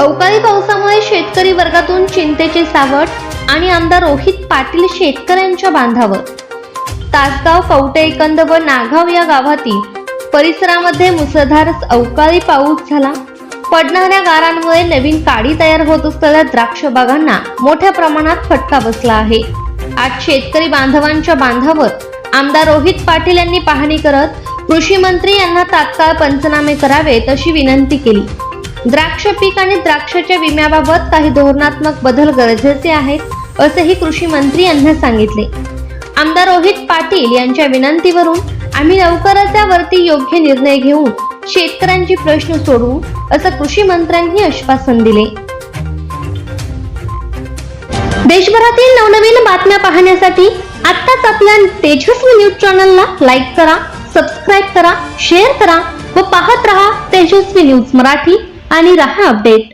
अवकाळी पावसामुळे शेतकरी वर्गातून चिंतेचे सावट आणि आमदार रोहित पाटील शेतकऱ्यांच्या बांधावर. तासगाव कवटे एकंद व नागाव या गावातील परिसरामध्ये मुसळधार अवकाळी पाऊस झाला. पडणाऱ्या गारांमुळे नवीन काडी तयार होत असलेल्या द्राक्ष बागांना मोठ्या प्रमाणात फटका बसला आहे. आज शेतकरी बांधवांच्या बांधावर आमदार रोहित पाटील यांनी पाहणी करत कृषी मंत्री यांना तात्काळ पंचनामे करावेत अशी विनंती केली. द्राक्ष पीक आणि द्राक्षाच्या विम्याबाबत काही धोरणात्मक बदल गरजेचे आहेत असेही कृषी मंत्री यांना सांगितले. आमदार रोहित पाटील यांच्या विनंतीवरून आम्ही लवकरच यावरती योग्य निर्णय घेऊन शेतकऱ्यांचे प्रश्न सोडवू असं कृषी मंत्र्यांनी आश्वासन दिले. देशभरातील नवनवीन बातम्या पाहण्यासाठी आत्ताच आपल्या तेजस्वी न्यूज चॅनलला लाईक करा सबस्क्राईब करा शेअर करा व पाहत रहा तेजस्वी न्यूज मराठी. आणि रहा अपडेट.